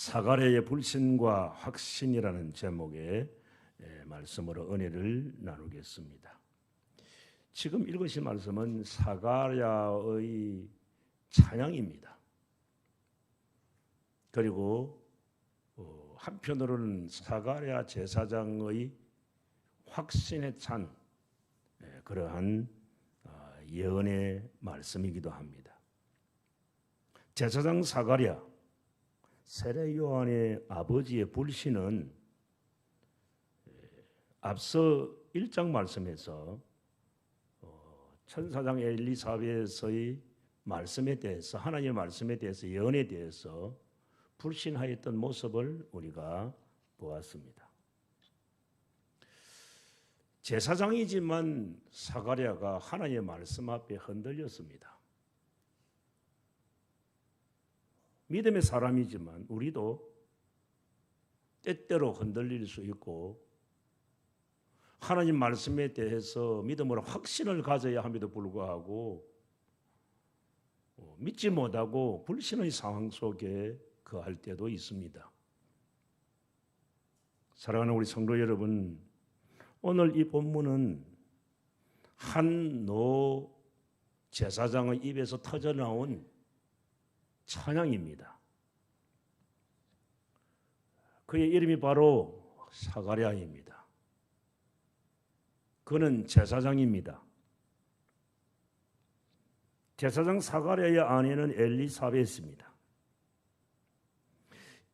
사가랴의 불신과 확신이라는 제목의 예, 말씀으로 은혜를 나누겠습니다. 지금 읽으신 말씀은 사가랴의 찬양입니다. 그리고 어, 한편으로는 사가랴 제사장의 확신에 찬 예, 그러한 아, 예언의 말씀이기도 합니다. 제사장 사가랴 세례 요한의 아버지의 불신은 예, 앞서 1장 말씀에서 어, 천사장 엘리사벳의 말씀에 대해서 하나님의 말씀에 대해서 예언에 대해서 불신하였던 모습을 우리가 보았습니다. 제사장이지만 사가랴가 하나님의 말씀 앞에 흔들렸습니다. 믿음의 사람이지만 우리도 때때로 흔들릴 수 있고 하나님 말씀에 대해서 믿음으로 확신을 가져야 함에도 불구하고 어, 믿지 못하고 불신의 상황 속에 거할 때도 있습니다. 사랑하는 우리 성도 여러분, 오늘 이 본문은 한 노 제사장의 입에서 터져 나온 찬양입니다. 그의 이름이 바로 사가랴입니다. 그는 제사장입니다. 제사장 사가랴의 아내는 엘리사벳입니다.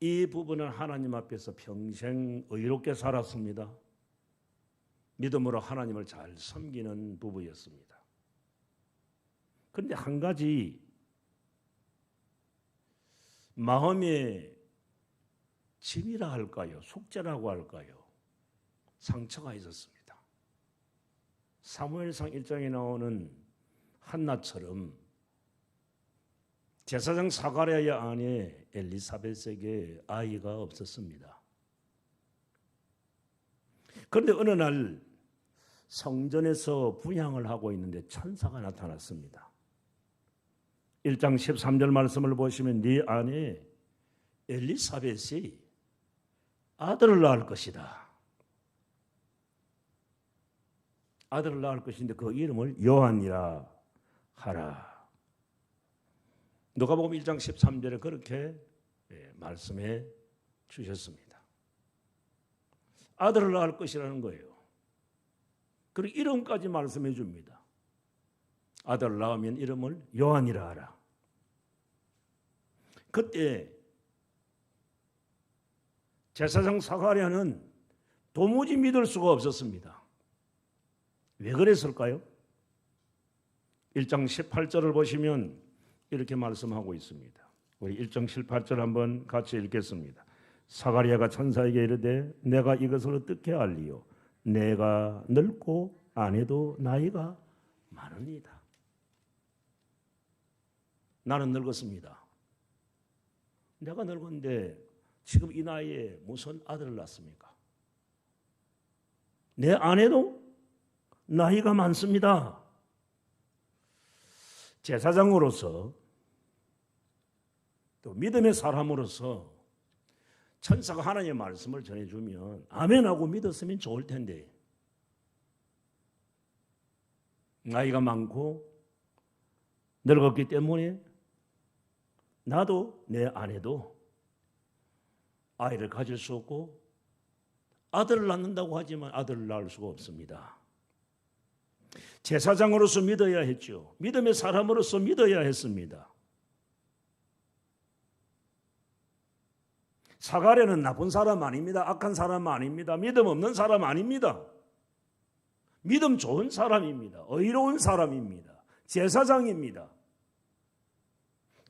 이 부분은 하나님 앞에서 평생 의롭게 살았습니다. 믿음으로 하나님을 잘 섬기는 부부였습니다. 그런데 한 가지 마음의 짐이라 할까요? 숙제라고 할까요? 상처가 있었습니다. 사무엘상 1장에 나오는 한나처럼 제사장 사가랴의 아내 엘리사벳에게 아이가 없었습니다. 그런데 어느 날 성전에서 분양을 하고 있는데 천사가 나타났습니다. 1장 13절 말씀을 보시면 네 아내 엘리사벳이 아들을 낳을 것이다. 아들을 낳을 것인데 그 이름을 요한이라 하라. 누가복음 1장 13절에 그렇게 예, 말씀해 주셨습니다. 아들을 낳을 것이라는 거예요. 그리고 이름까지 말씀해 줍니다. 아들을 낳으면 이름을 요한이라 하라. 그때 제사장 사가랴는 도무지 믿을 수가 없었습니다. 왜 그랬을까요? 1장 18절을 보시면 이렇게 말씀하고 있습니다. 우리 1장 18절 한번 같이 읽겠습니다. 사가랴가 천사에게 이르되 내가 이것을 어떻게 알리요? 내가 늙고 아내도 나이가 많으니다. 나는 늙었습니다. 내가 늙었는데 지금 이 나이에 무슨 아들을 낳습니까? 내 아내도 나이가 많습니다. 제사장으로서 또 믿음의 사람으로서 천사가 하나님의 말씀을 전해주면 아멘하고 믿었으면 좋을 텐데 나이가 많고 늙었기 때문에 나도 내 아내도 아이를 가질 수 없고 아들을 낳는다고 하지만 아들을 낳을 수가 없습니다. 제사장으로서 믿어야 했죠. 믿음의 사람으로서 믿어야 했습니다. 사가랴는 나쁜 사람 아닙니다. 악한 사람 아닙니다. 믿음 없는 사람 아닙니다. 믿음 좋은 사람입니다. 의로운 사람입니다. 제사장입니다.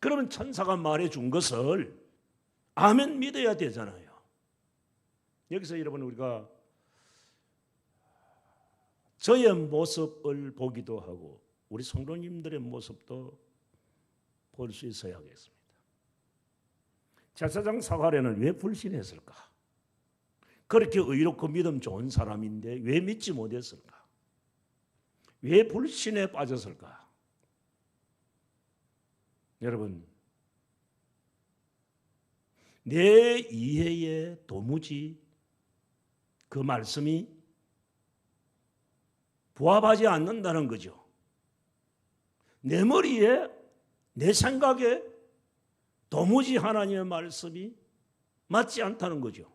그러면 천사가 말해 준 것을 아멘 믿어야 되잖아요. 여기서 여러분 우리가 저의 모습을 보기도 하고 우리 성도님들의 모습도 볼 수 있어야 하겠습니다. 제사장 사가랴는 왜 불신했을까? 그렇게 의롭고 믿음 좋은 사람인데 왜 믿지 못했을까? 왜 불신에 빠졌을까? 여러분, 내 이해에 도무지 그 말씀이 부합하지 않는다는 거죠. 내 머리에 내 생각에 도무지 하나님의 말씀이 맞지 않다는 거죠.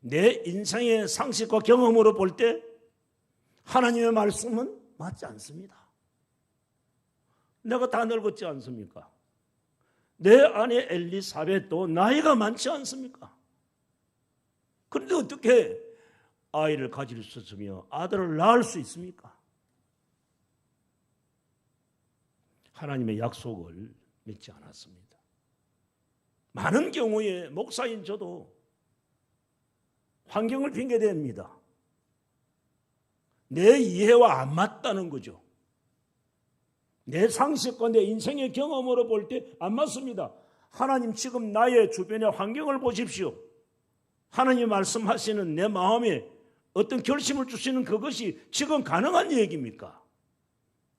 내 인생의 상식과 경험으로 볼 때 하나님의 말씀은 맞지 않습니다. 내가 다 늙었지 않습니까? 내 아내 엘리사벳도 나이가 많지 않습니까? 그런데 어떻게 아이를 가질 수 있으며 아들을 낳을 수 있습니까? 하나님의 약속을 믿지 않았습니다. 많은 경우에 목사인 저도 환경을 핑계댑니다. 내 이해와 안 맞다는 거죠. 내 상식과 내 인생의 경험으로 볼 때 안 맞습니다. 하나님 지금 나의 주변의 환경을 보십시오. 하나님 말씀하시는 내 마음에 어떤 결심을 주시는 그것이 지금 가능한 얘기입니까?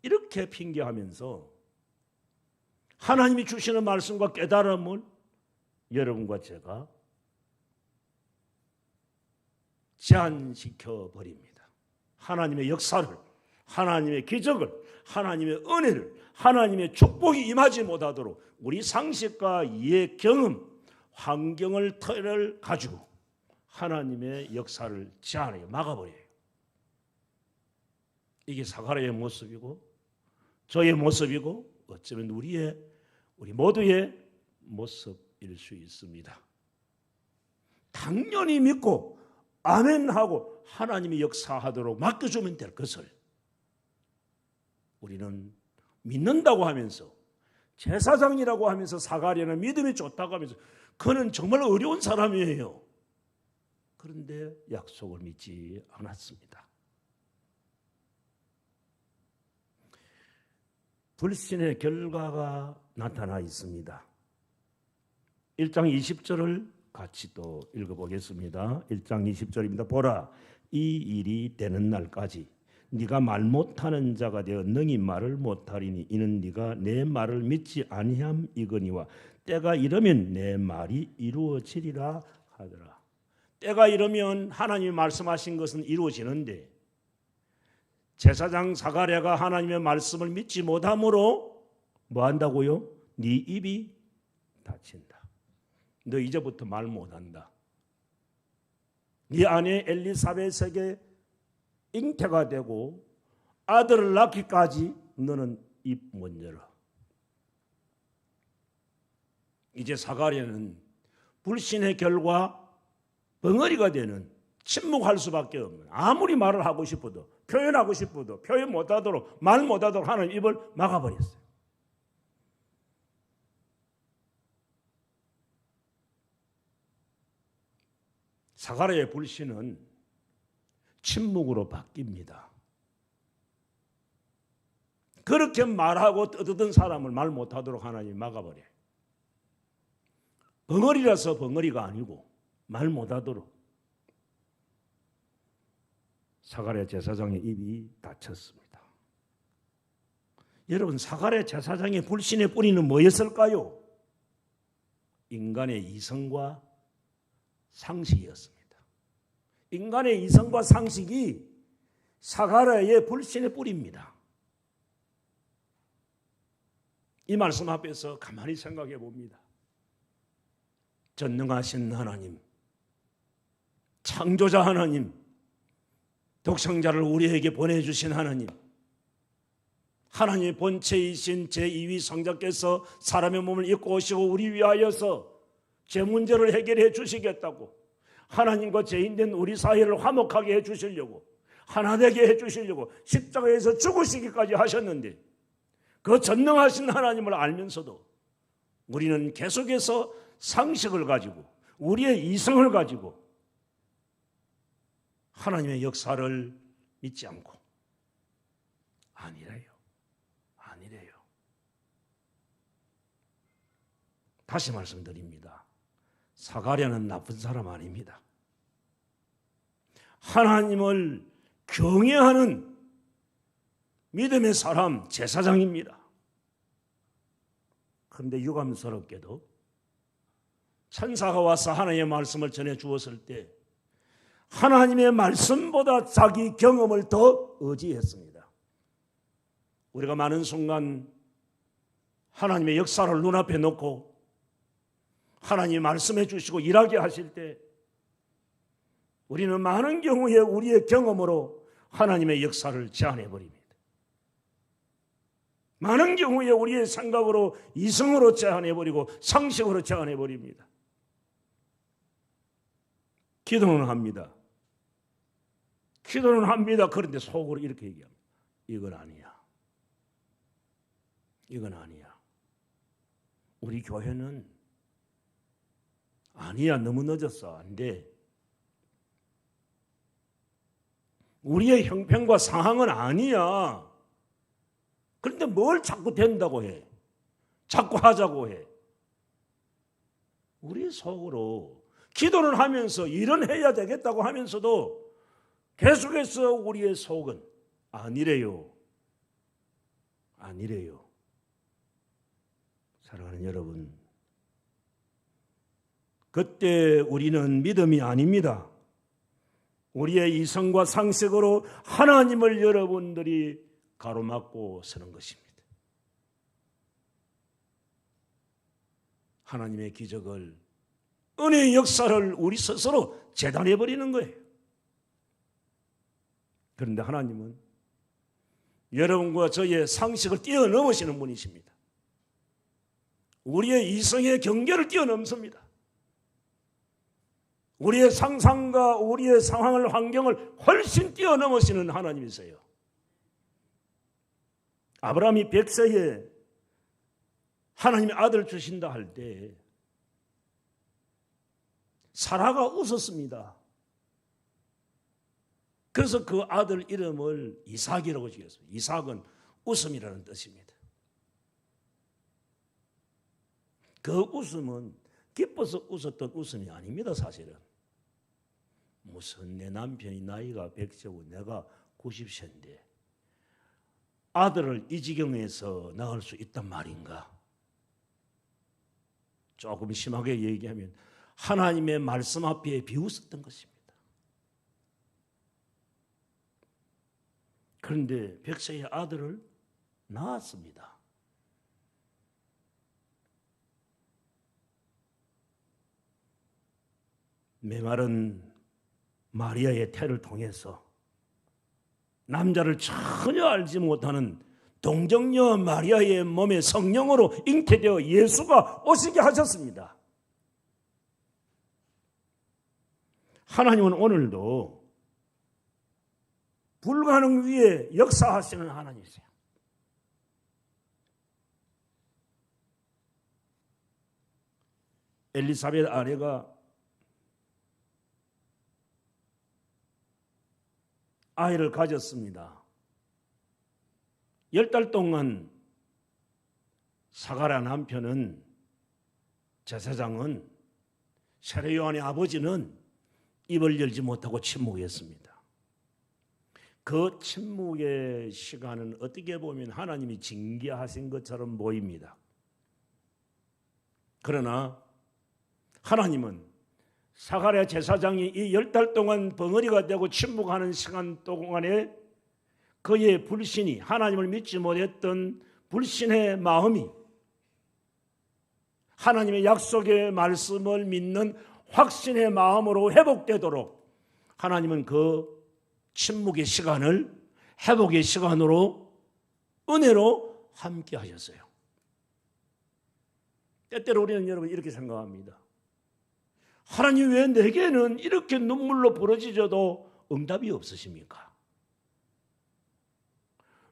이렇게 핑계하면서 하나님이 주시는 말씀과 깨달음을 여러분과 제가 제한시켜 버립니다. 하나님의 역사를, 하나님의 기적을, 하나님의 은혜를, 하나님의 축복이 임하지 못하도록 우리 상식과 이해 경험, 환경을 틀을 가지고 하나님의 역사를 제한해 막아버려요. 이게 사가랴의 모습이고 저의 모습이고 어쩌면 우리의 우리 모두의 모습일 수 있습니다. 당연히 믿고 아멘하고 하나님이 역사하도록 맡겨주면 될 것을 우리는 믿는다고 하면서 제사장이라고 하면서 사가랴는 믿음이 좋다고 하면서 그는 정말 어려운 사람이에요. 그런데 약속을 믿지 않았습니다. 불신의 결과가 나타나 있습니다. 1장 20절을 같이 또 읽어보겠습니다. 1장 20절입니다. 보라, 이 일이 되는 날까지 네가 말 못하는 자가 되어 능히 말을 못하리니 이는 네가 내 말을 믿지 아니함 이거니와 때가 이르면 내 말이 이루어지리라 하더라. 때가 이르면 하나님이 말씀하신 것은 이루어지는데 제사장 사가랴가 하나님의 말씀을 믿지 못함으로 뭐 한다고요? 네 입이 닫힌다. 너 이제부터 말 못한다. 네 아내 엘리사벳에게 잉태가 되고 아들을 낳기까지 너는 입 못 열어. 이제 사가랴는 불신의 결과 벙어리가 되는 침묵할 수밖에 없는 아무리 말을 하고 싶어도 표현하고 싶어도 표현 못하도록 말 못하도록 하는 입을 막아버렸어요. 사가랴의 불신은 침묵으로 바뀝니다. 그렇게 말하고 떠드던 사람을 말 못하도록 하나님이 막아버려요. 벙어리라서 벙어리가 아니고 말 못하도록 사가랴 제사장의 입이 닫혔습니다. 여러분 사가랴 제사장의 불신의 뿌리는 뭐였을까요? 인간의 이성과 상식이었습니다. 인간의 이성과 상식이 사가랴의 불신의 뿌리입니다. 이 말씀 앞에서 가만히 생각해 봅니다. 전능하신 하나님, 창조자 하나님, 독생자를 우리에게 보내주신 하나님, 하나님의 본체이신 제2위 성자께서 사람의 몸을 입고 오시고 우리 위하여서 제 문제를 해결해 주시겠다고 하나님과 죄인된 우리 사이를 화목하게 해 주시려고 하나 되게 해 주시려고 십자가에서 죽으시기까지 하셨는데 그 전능하신 하나님을 알면서도 우리는 계속해서 상식을 가지고 우리의 이성을 가지고 하나님의 역사를 믿지 않고 아니래요. 아니래요. 다시 말씀드립니다. 사가랴는 나쁜 사람 아닙니다. 하나님을 경외하는 믿음의 사람 제사장입니다. 그런데 유감스럽게도 천사가 와서 하나님의 말씀을 전해 주었을 때 하나님의 말씀보다 자기 경험을 더 의지했습니다. 우리가 많은 순간 하나님의 역사를 눈앞에 놓고 하나님 말씀해 주시고 일하게 하실 때 우리는 많은 경우에 우리의 경험으로 하나님의 역사를 제한해 버립니다. 많은 경우에 우리의 생각으로 이성으로 제한해 버리고 상식으로 제한해 버립니다. 기도는 합니다. 기도는 합니다. 그런데 속으로 이렇게 얘기합니다. 이건 아니야. 이건 아니야. 우리 교회는 아니야. 너무 늦었어. 안 돼. 우리의 형편과 상황은 아니야. 그런데 뭘 자꾸 된다고 해? 자꾸 하자고 해. 우리 속으로 기도를 하면서 일은 해야 되겠다고 하면서도 계속해서 우리의 속은 아니래요. 아니래요. 사랑하는 여러분. 그때 우리는 믿음이 아닙니다. 우리의 이성과 상식으로 하나님을 여러분들이 가로막고 서는 것입니다. 하나님의 기적을 은혜의 역사를 우리 스스로 재단해 버리는 거예요. 그런데 하나님은 여러분과 저의 상식을 뛰어넘으시는 분이십니다. 우리의 이성의 경계를 뛰어넘습니다. 우리의 상상과 우리의 상황을 환경을 훨씬 뛰어넘으시는 하나님이세요. 아브라함이 백세에 하나님의 아들 주신다 할 때 사라가 웃었습니다. 그래서 그 아들 이름을 이삭이라고 지었어요. 이삭은 웃음이라는 뜻입니다. 그 웃음은 기뻐서 웃었던 웃음이 아닙니다, 사실은. 무슨 내 남편이 나이가 100세고 내가 90세인데 아들을 이 지경에서 낳을 수 있단 말인가? 조금 심하게 얘기하면 하나님의 말씀 앞에 비웃었던 것입니다. 그런데 백세의 아들을 낳았습니다. 메마른 마리아의 태를 통해서 남자를 전혀 알지 못하는 동정녀 마리아의 몸에 성령으로 잉태되어 예수가 오시게 하셨습니다. 하나님은 오늘도 불가능 위에 역사하시는 하나님이세요. 엘리사벳 아내가 아이를 가졌습니다. 열 달 동안 사가라 남편은 제사장은 세례 요한의 아버지는 입을 열지 못하고 침묵했습니다. 그 침묵의 시간은 어떻게 보면 하나님이 징계하신 것처럼 보입니다. 그러나 하나님은 사가랴 제사장이 이 열 달 동안 벙어리가 되고 침묵하는 시간 동안에 그의 불신이 하나님을 믿지 못했던 불신의 마음이 하나님의 약속의 말씀을 믿는 확신의 마음으로 회복되도록 하나님은 그 침묵의 시간을 회복의 시간으로 은혜로 함께 하셨어요. 때때로 우리는 여러분 이렇게 생각합니다. 하나님 왜 내게는 이렇게 눈물로 부러지져도 응답이 없으십니까?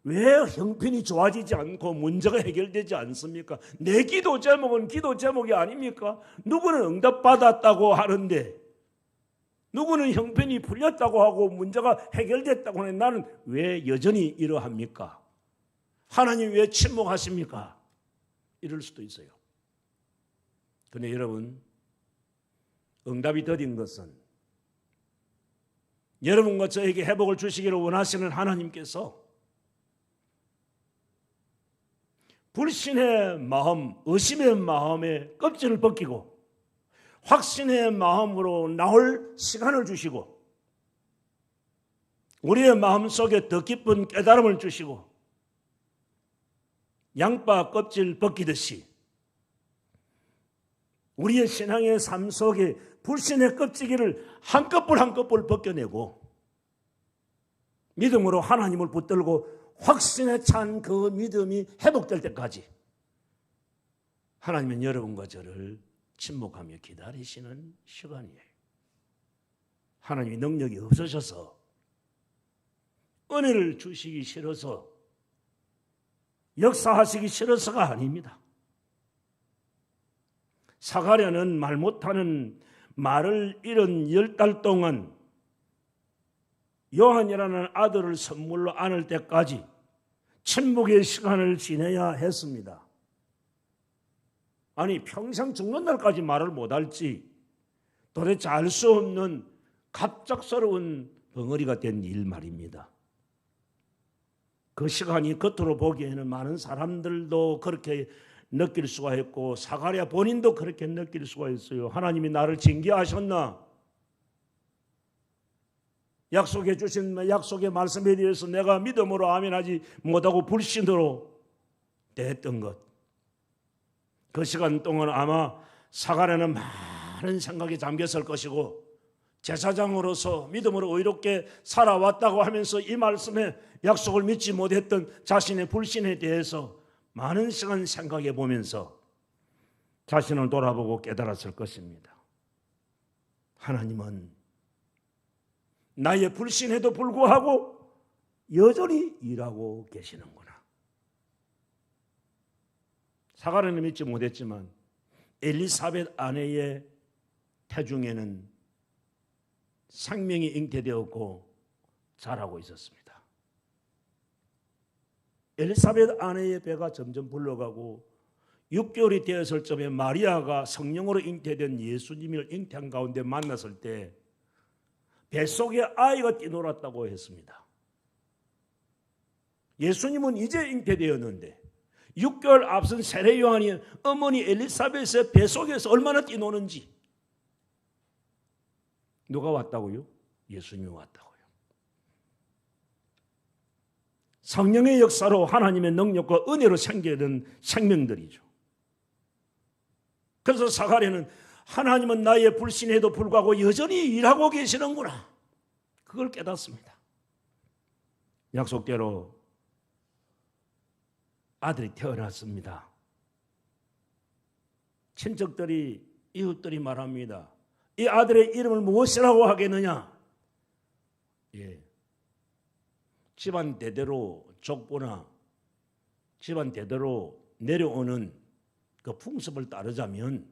왜 형편이 좋아지지 않고 문제가 해결되지 않습니까? 내 기도 제목은 기도 제목이 아닙니까? 누구는 응답받았다고 하는데 누구는 형편이 풀렸다고 하고 문제가 해결됐다고 하는데 나는 왜 여전히 이러합니까? 하나님 왜 침묵하십니까? 이럴 수도 있어요. 근데 여러분 응답이 더딘 것은 여러분과 저에게 회복을 주시기를 원하시는 하나님께서 불신의 마음, 의심의 마음에 껍질을 벗기고 확신의 마음으로 나올 시간을 주시고 우리의 마음 속에 더 깊은 깨달음을 주시고 양파 껍질 벗기듯이 우리의 신앙의 삶 속에 불신의 껍질기를 한꺼풀 한꺼풀 벗겨내고 믿음으로 하나님을 붙들고 확신에 찬 그 믿음이 회복될 때까지 하나님은 여러분과 저를 침묵하며 기다리시는 시간이에요. 하나님이 능력이 없으셔서 은혜를 주시기 싫어서 역사하시기 싫어서가 아닙니다. 사가랴는 말 못하는 말을 잃은 열 달 동안 요한이라는 아들을 선물로 안을 때까지 침묵의 시간을 지내야 했습니다. 아니 평생 죽는 날까지 말을 못할지 도대체 알 수 없는 갑작스러운 벙어리가 된 일 말입니다. 그 시간이 겉으로 보기에는 많은 사람들도 그렇게 느낄 수가 있고 사가랴 본인도 그렇게 느낄 수가 있어요. 하나님이 나를 징계하셨나? 약속해 주신 약속의 말씀에 대해서 내가 믿음으로 아멘하지 못하고 불신으로 대했던 것. 그 시간 동안 아마 사가랴는 많은 생각에 잠겼을 것이고 제사장으로서 믿음으로 의롭게 살아왔다고 하면서 이 말씀에 약속을 믿지 못했던 자신의 불신에 대해서 많은 시간 생각해 보면서 자신을 돌아보고 깨달았을 것입니다. 하나님은 나의 불신에도 불구하고 여전히 일하고 계시는구나. 사가랴는 믿지 못했지만 엘리사벳 아내의 태중에는 생명이 잉태되었고 자라고 있었습니다. 엘리사벳 아내의 배가 점점 불러가고 6개월이 되었을 점에 마리아가 성령으로 잉태된 예수님을 잉태한 가운데 만났을 때 뱃속에 아이가 뛰놀았다고 했습니다. 예수님은 이제 잉태되었는데 6개월 앞선 세례 요한이 어머니 엘리사벳의 뱃속에서 얼마나 뛰노는지 누가 왔다고요? 예수님이 왔다고요. 성령의 역사로 하나님의 능력과 은혜로 생겨는 생명들이죠. 그래서 사가랴는 하나님은 나의 불신에도 불구하고 여전히 일하고 계시는구나. 그걸 깨닫습니다. 약속대로 아들이 태어났습니다. 친척들이 이웃들이 말합니다. 이 아들의 이름을 무엇이라고 하겠느냐? 예. 집안 대대로 족보나 집안 대대로 내려오는 그 풍습을 따르자면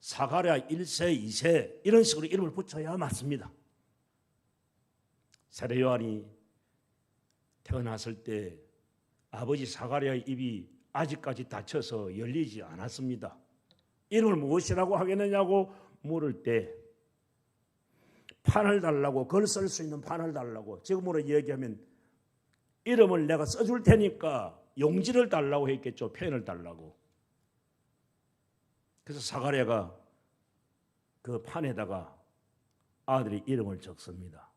사가랴 1세, 2세 이런 식으로 이름을 붙여야 맞습니다. 세례 요한이 태어났을 때 아버지 사가랴의 입이 아직까지 닫혀서 열리지 않았습니다. 이름을 무엇이라고 하겠느냐고 물을 때 판을 달라고 글 쓸 수 있는 판을 달라고 지금으로 얘기하면 이름을 내가 써줄 테니까 용지를 달라고 했겠죠. 펜을 달라고. 그래서 사가랴가 그 판에다가 아들의 이름을 적습니다.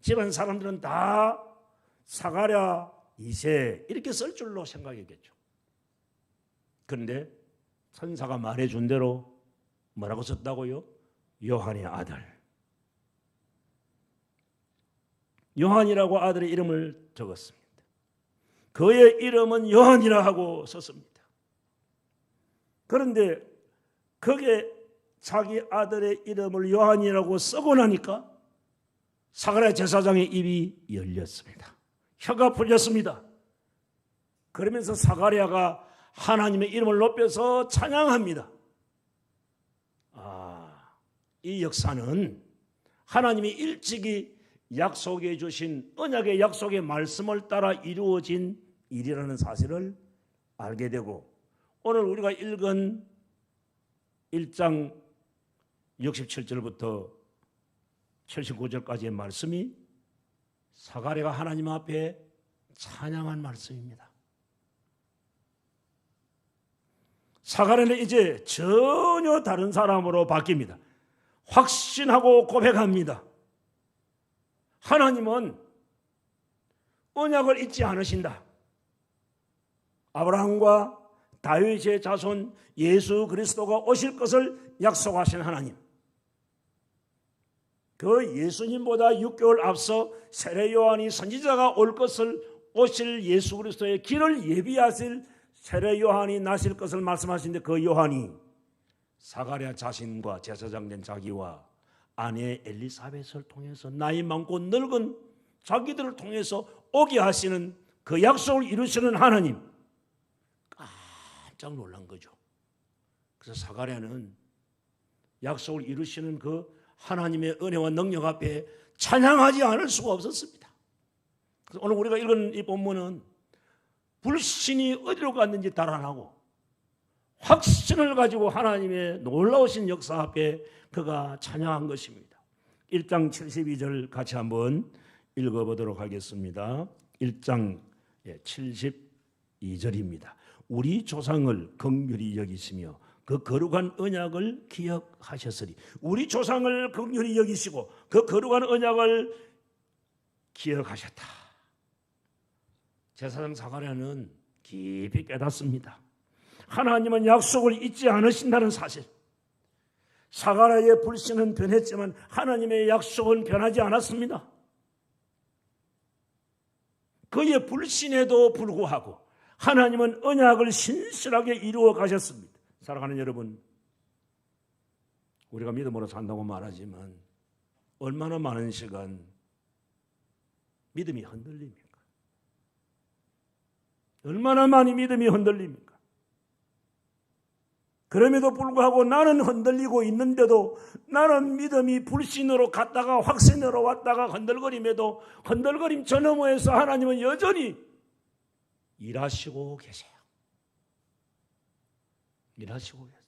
집안 사람들은 다 사가랴 2세 이렇게 쓸 줄로 생각했겠죠. 그런데 천사가 말해준 대로 뭐라고 썼다고요? 요한의 아들. 요한이라고 아들의 이름을 적었습니다. 그의 이름은 요한이라 하고 썼습니다. 그런데 거기에 자기 아들의 이름을 요한이라고 쓰고 나니까 사가랴 제사장의 입이 열렸습니다. 혀가 풀렸습니다. 그러면서 사가랴가 하나님의 이름을 높여서 찬양합니다. 아, 이 역사는 하나님이 일찍이 약속해 주신 언약의 약속의 말씀을 따라 이루어진 일이라는 사실을 알게 되고 오늘 우리가 읽은 1장 67절부터 79절까지의 말씀이 사가랴가 하나님 앞에 찬양한 말씀입니다. 사가랴는 이제 전혀 다른 사람으로 바뀝니다. 확신하고 고백합니다. 하나님은 언약을 잊지 않으신다. 아브라함과 다윗의 자손 예수 그리스도가 오실 것을 약속하신 하나님. 그 예수님보다 6개월 앞서 세례 요한이 선지자가 올 것을 오실 예수 그리스도의 길을 예비하실 세례 요한이 나실 것을 말씀하신데 그 요한이 사가랴 자신과 제사장 된 자기와 아내 엘리사벳을 통해서 나이 많고 늙은 자기들을 통해서 오게 하시는 그 약속을 이루시는 하나님 깜짝 놀란 거죠. 그래서 사가랴는 약속을 이루시는 그 하나님의 은혜와 능력 앞에 찬양하지 않을 수가 없었습니다. 그래서 오늘 우리가 읽은 이 본문은 불신이 어디로 갔는지 달아나고 확신을 가지고 하나님의 놀라우신 역사 앞에 그가 찬양한 것입니다. 1장 72절 같이 한번 읽어보도록 하겠습니다. 1장 72절입니다. 우리 조상을 긍휼히 여기시며 그 거룩한 언약을 기억하셨으리. 우리 조상을 긍휼히 여기시고 그 거룩한 언약을 기억하셨다. 제사장 사가랴는 깊이 깨닫습니다. 하나님은 약속을 잊지 않으신다는 사실. 사가랴의 불신은 변했지만 하나님의 약속은 변하지 않았습니다. 그의 불신에도 불구하고 하나님은 언약을 신실하게 이루어 가셨습니다. 사랑하는 여러분, 우리가 믿음으로 산다고 말하지만 얼마나 많은 시간 믿음이 흔들립니까? 얼마나 많이 믿음이 흔들립니까? 그럼에도 불구하고 나는 흔들리고 있는데도 나는 믿음이 불신으로 갔다가 확신으로 왔다가 흔들거림에도 흔들거림 저 너머에서 하나님은 여전히 일하시고 계세요. 일하시고 계세요.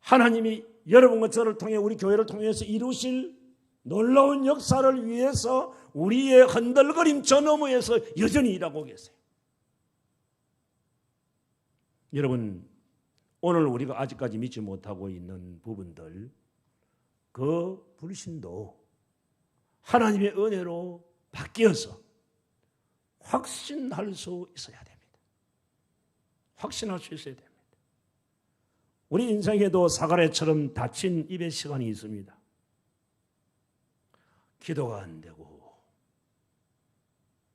하나님이 여러분과 저를 통해 우리 교회를 통해서 이루실 놀라운 역사를 위해서 우리의 흔들거림 저 너머에서 여전히 일하고 계세요. 여러분, 오늘 우리가 아직까지 믿지 못하고 있는 부분들, 그 불신도 하나님의 은혜로 바뀌어서 확신할 수 있어야 됩니다. 확신할 수 있어야 됩니다. 우리 인생에도 사가래처럼 닫힌 입의 시간이 있습니다. 기도가 안 되고,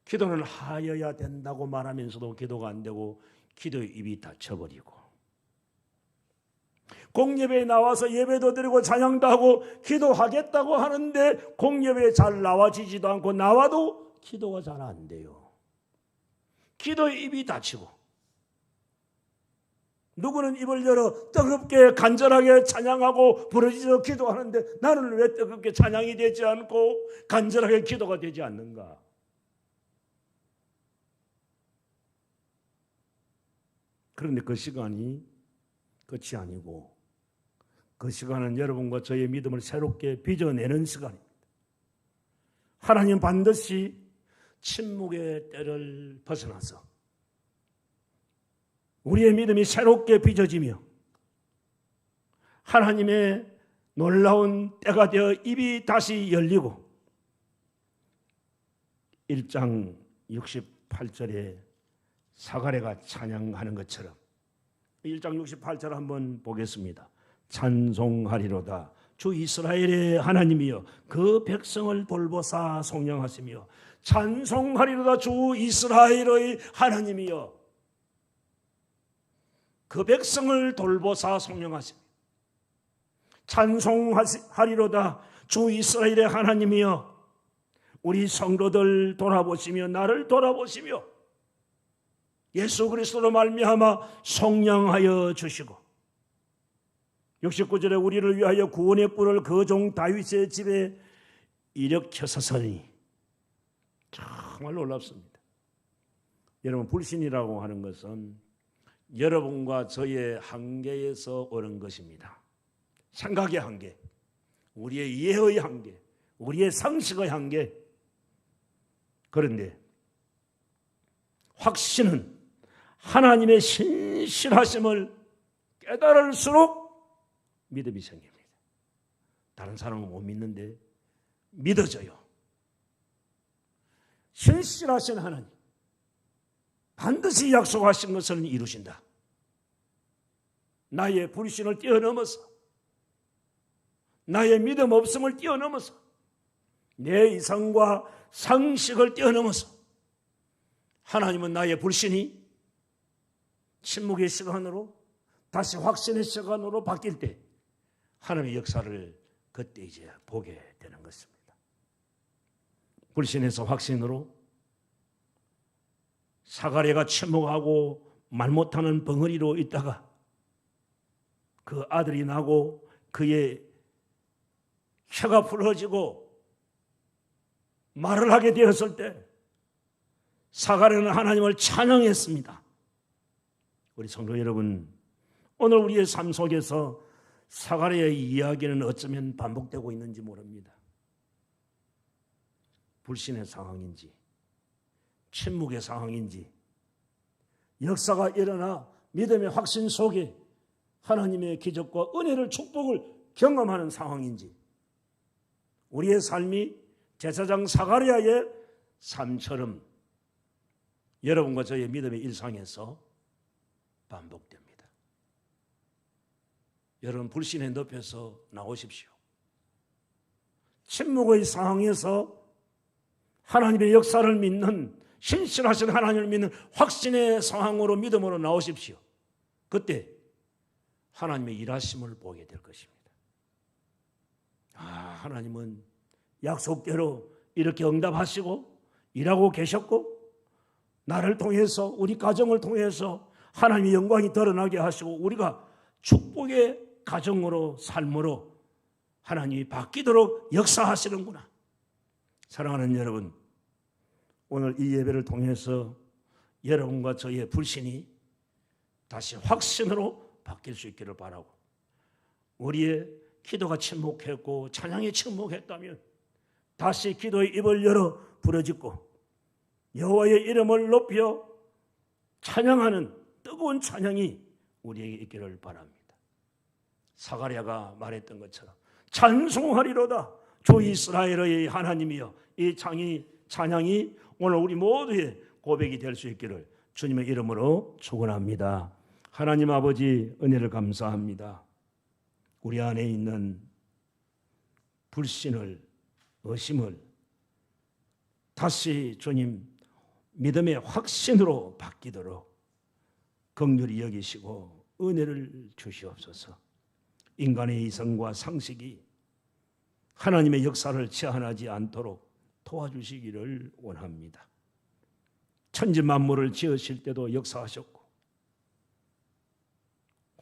기도는 하여야 된다고 말하면서도 기도가 안 되고, 기도의 입이 닫혀버리고, 공예배에 나와서 예배도 드리고 찬양도 하고 기도하겠다고 하는데 공예배에 잘 나와지지도 않고 나와도 기도가 잘 안 돼요. 기도의 입이 닫히고 누구는 입을 열어 뜨겁게 간절하게 찬양하고 부르짖어 기도하는데 나는 왜 뜨겁게 찬양이 되지 않고 간절하게 기도가 되지 않는가? 그런데 그 시간이 끝이 아니고 그 시간은 여러분과 저의 믿음을 새롭게 빚어내는 시간입니다. 하나님 반드시 침묵의 때를 벗어나서 우리의 믿음이 새롭게 빚어지며 하나님의 놀라운 때가 되어 입이 다시 열리고 1장 68절에 사가래가 찬양하는 것처럼 1장 68절 한번 보겠습니다. 찬송하리로다. 주 이스라엘의 하나님이여 그 백성을 돌보사 성령하시며 찬송하리로다 주 이스라엘의 하나님이여 그 백성을 돌보사 성령하시며 찬송하리로다 주 이스라엘의 하나님이여 우리 성도들 돌아보시며 나를 돌아보시며 예수 그리스도로 말미암아 성령하여 주시고 69절에 우리를 위하여 구원의 뿔을 그 종 다윗의 집에 일으켜서서니 정말 놀랍습니다. 여러분 불신이라고 하는 것은 여러분과 저의 한계에서 오는 것입니다. 생각의 한계, 우리의 이해의 한계, 우리의 상식의 한계. 그런데 확신은 하나님의 신실하심을 깨달을수록 믿음이 생깁니다. 다른 사람은 못 믿는데 믿어져요. 신실하신 하나님 반드시 약속하신 것을 이루신다. 나의 불신을 뛰어넘어서 나의 믿음 없음을 뛰어넘어서 내 이상과 상식을 뛰어넘어서 하나님은 나의 불신이 침묵의 시간으로 다시 확신의 시간으로 바뀔 때 하나님의 역사를 그때 이제 보게 되는 것입니다. 불신에서 확신으로 사가랴가 침묵하고 말 못하는 벙어리로 있다가 그 아들이 나고 그의 혀가 풀어지고 말을 하게 되었을 때 사가랴는 하나님을 찬양했습니다. 우리 성도 여러분, 오늘 우리의 삶 속에서 사가랴의 이야기는 어쩌면 반복되고 있는지 모릅니다. 불신의 상황인지, 침묵의 상황인지, 역사가 일어나 믿음의 확신 속에 하나님의 기적과 은혜를 축복을 경험하는 상황인지, 우리의 삶이 제사장 사가랴의 삶처럼 여러분과 저의 믿음의 일상에서 반복됩니다. 여러분 불신의 늪에서 나오십시오. 침묵의 상황에서 하나님의 역사를 믿는 신실하신 하나님을 믿는 확신의 상황으로 믿음으로 나오십시오. 그때 하나님의 일하심을 보게 될 것입니다. 아, 하나님은 약속대로 이렇게 응답하시고 일하고 계셨고 나를 통해서 우리 가정을 통해서 하나님의 영광이 드러나게 하시고 우리가 축복의 가정으로 삶으로 하나님이 바뀌도록 역사하시는구나. 사랑하는 여러분, 오늘 이 예배를 통해서 여러분과 저의 불신이 다시 확신으로 바뀔 수 있기를 바라고 우리의 기도가 침묵했고 찬양이 침묵했다면 다시 기도의 입을 열어 부러짓고 여호와의 이름을 높여 찬양하는 뜨거운 찬양이 우리에게 있기를 바랍니다. 사가랴가 말했던 것처럼 찬송하리로다 주 이스라엘의 하나님이여 이 창이 찬양이 오늘 우리 모두의 고백이 될 수 있기를 주님의 이름으로 축원합니다. 하나님 아버지 은혜를 감사합니다. 우리 안에 있는 불신을 의심을 다시 주님 믿음의 확신으로 바뀌도록 긍휼히 여기시고 은혜를 주시옵소서. 인간의 이성과 상식이 하나님의 역사를 제한하지 않도록 도와주시기를 원합니다. 천지 만물을 지으실 때도 역사하셨고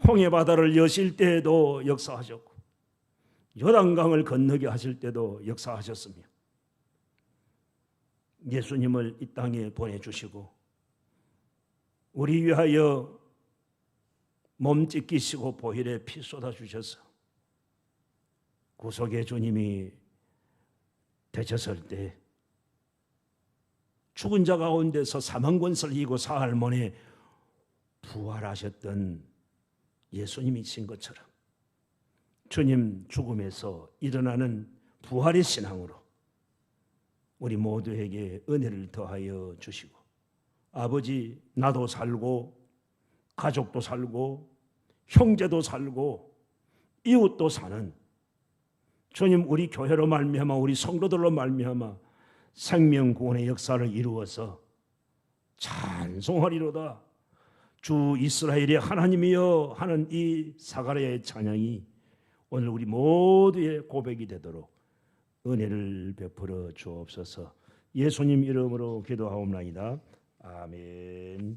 홍해 바다를 여실 때에도 역사하셨고 요단강을 건너게 하실 때도 역사하셨으며 예수님을 이 땅에 보내주시고 우리 위하여 몸 찢기시고 보혈에 피 쏟아 주셔서 구속의 주님이 되셨을 때 죽은 자 가운데서 사망 권세를 이기고 사흘 만에 부활하셨던 예수님이신 것처럼 주님 죽음에서 일어나는 부활의 신앙으로 우리 모두에게 은혜를 더하여 주시고 아버지 나도 살고 가족도 살고 형제도 살고 이웃도 사는 주님 우리 교회로 말미암아 우리 성도들로 말미암아 생명 구원의 역사를 이루어서 찬송하리로다 주 이스라엘의 하나님이여 하는 이 사가랴의 찬양이 오늘 우리 모두의 고백이 되도록 은혜를 베풀어 주옵소서. 예수님 이름으로 기도하옵나이다. 아멘.